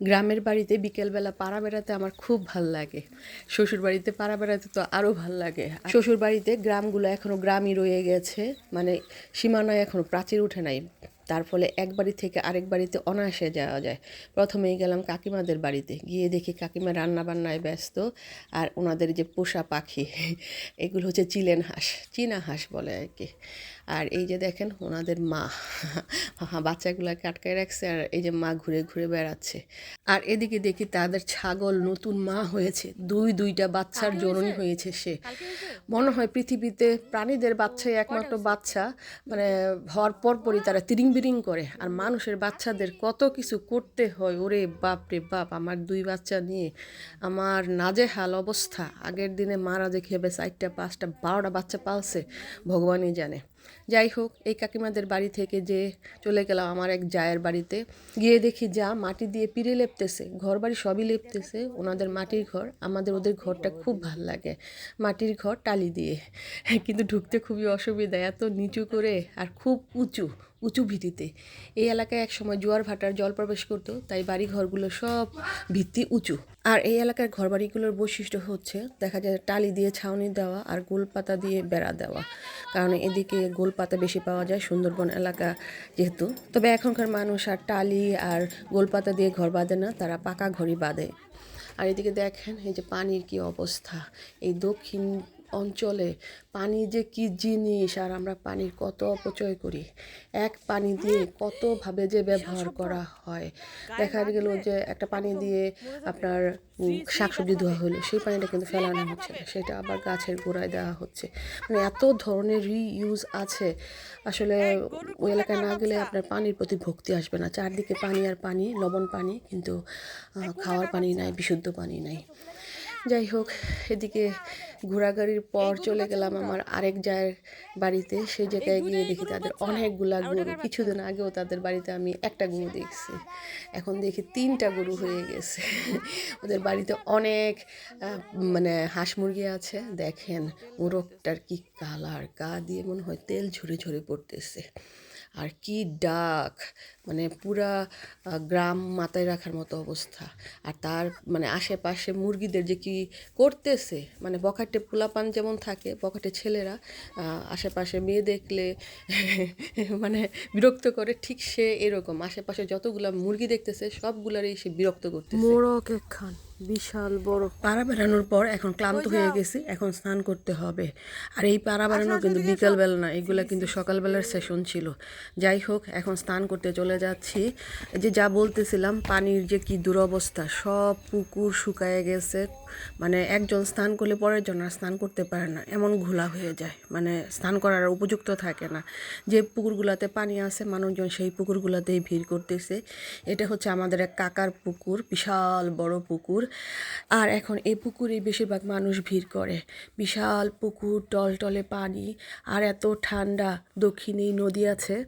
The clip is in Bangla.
গ্রামের বাড়িতে বিকেলবেলা পাড়া বেড়াতে আমার খুব ভালো লাগে। শ্বশুর বাড়িতে পাড়া বেড়াতে তো আরও ভালো লাগে। শ্বশুর বাড়িতে গ্রামগুলো এখনও গ্রামই রয়ে গেছে মানে সীমানায় এখনও প্রাচীর উঠে নাই। তার ফলে এক বাড়ি থেকে আরেক বাড়িতে অনায়াসে যাওয়া যায়। প্রথমেই গেলাম কাকিমাদের বাড়িতে। গিয়ে দেখি কাকিমা রান্না বান্নায় ব্যস্ত আর ওনাদের যে পোষা পাখি এগুলো হচ্ছে চিলেন হাঁস চীনা হাঁস বলে আর কি। আর এই যে দেখেন ওনাদের মা বাচ্চাগুলোকে আটকায় রাখছে আর এই যে মা ঘুরে ঘুরে বেড়াচ্ছে। আর এদিকে দেখি তাদের ছাগল নতুন মা হয়েছে। দুই দুইটা বাচ্চার জননী হয়েছে? সে। মনে হয় পৃথিবীতে প্রাণীদের বাচ্চাই একমাত্র বাচ্চা। মানে হওয়ার পরপরই তারা তিরিং বিরিং করে। আর মানুষের বাচ্চাদের কত কিছু করতে হয়, ওরে বাপ রে বাপ, আমার দুই বাচ্চা নিয়ে। আমার নাজেহাল অবস্থা। আগের দিনে মারা যে খেবে, চারটা, পাঁচটা, বারোটা বাচ্চা পালছে, ভগবানই জানে। যাই হোক, এই কাকিমাদের বাড়ি থেকে যে চলে গেলাম আমার এক জায়ের বাড়িতে, গিয়ে দেখি যা মাটি দিয়ে পিড়ে লেপতেছে ঘর বাড়ি সবই লেপতেছে, ওনাদের মাটির ঘর, আমাদের ওদের ঘরটা খুব ভালো লাগে, মাটির ঘর টালি দিয়ে। কিন্তু ঢুকতে খুবই অসুবিধা, এত নিচু করে আর খুব উঁচু উঁচু ভিত্তিতে এই এলাকায় একসময় জোয়ার ভাটার জল প্রবেশ করতো, তাই বাড়ি ঘরগুলো সব ভিত্তি উঁচু। আর এই এলাকার ঘরবাড়িগুলোর বৈশিষ্ট্য হচ্ছে, দেখা যায় টালি দিয়ে ছাউনি দেওয়া আর গোলপাতা দিয়ে বেড়া দেওয়া। কারণ এদিকে গোলপাতা বেশি পাওয়া যায় সুন্দরবন এলাকা যেহেতু। তবে এখনকার মানুষ আর টালি আর গোল পাতা দিয়ে ঘর বাঁধে না, তারা পাকা ঘরই বাঁধে। আর এদিকে দেখেন এই যে পানির কি অবস্থা। এই দক্ষিণ অঞ্চলে পানি যে কি জিনিস আর আমরা পানির কত অপচয় করি। এক পানি দিয়ে কতভাবে যে ব্যবহার করা হয়। দেখা গেল যে একটা পানি দিয়ে আপনার শাকসবজি ধোয়া হলো, সেই পানিটা কিন্তু ফেলানো হচ্ছে সেটা আবার গাছের গোড়ায় দেওয়া হচ্ছে। মানে এত ধরনের রিইউজ আছে। আসলে ওই এলাকায় না গেলে আপনার পানির প্রতি ভক্তি আসবে না। চারদিকে পানি আর পানি, লবণ পানি, কিন্তু খাওয়ার পানি নাই, বিশুদ্ধ পানি নাই। যাই হোক এদিকে ঘোরাঘুরির পর চলে গেলাম আমার আরেক জায়ের বাড়িতে। সেই জায়গায় গিয়ে দেখি তাদের অনেকগুলা গরু। কিছুদিন আগেও তাদের বাড়িতে আমি একটা গরু দেখছি। এখন দেখি তিনটা গরু হয়ে গেছে। ওদের বাড়িতে অনেক মানে হাঁস মুরগি আছে। দেখেন মোরগটার কি কালার। গা দিয়ে মনে হয় তেল ঝরে ঝরে পড়তেছে। আর কি ডাক! মানে পুরা গ্রাম মাথায় রাখার মতো অবস্থা। আর তার মানে আশেপাশে মুরগিদের যে কি করতেছে মানে বখাটে পোলাপান যেমন থাকে বখাটে ছেলেরা আশেপাশে মেয়ে দেখলে মানে বিরক্ত করে ঠিক সে এরকম। আশেপাশে যতগুলা মুরগি দেখতেছে সবগুলারই সে বিরক্ত করতেছে। মোরক একখান বিশাল বড়। পাড়া বেড়ানোর পর এখন ক্লান্ত হয়ে গেছি এখন স্নান করতে হবে। আর এই পাড়া বেড়ানো কিন্তু বিকালবেলা না এগুলো কিন্তু সকালবেলার সেশন ছিল। যাই হোক এখন স্নান করতে চলে যাচ্ছি। যে যা বলতেছিলাম, পানির যে কি দুরবস্থা, সব পুকুর শুকায় গেছে। মানে একজন স্নান করলে পরের জন আর স্নান করতে পারে না। এমন ঘোলা হয়ে যায়। মানে স্নান করার উপযুক্ত থাকে না। যে পুকুরগুলোতে পানি আছে, মানুষজন সেই পুকুরগুলোতেই ভিড় করতেছে। এটা হচ্ছে আমাদের এক কাকার পুকুর, বিশাল বড় পুকুর। আর এখন এই পুকুরে বেশিরভাগ মানুষ ভিড় করে। বিশাল পুকুর, টলটলে পানি, আর এত ঠান্ডা, দক্ষিণেই নদী আছে।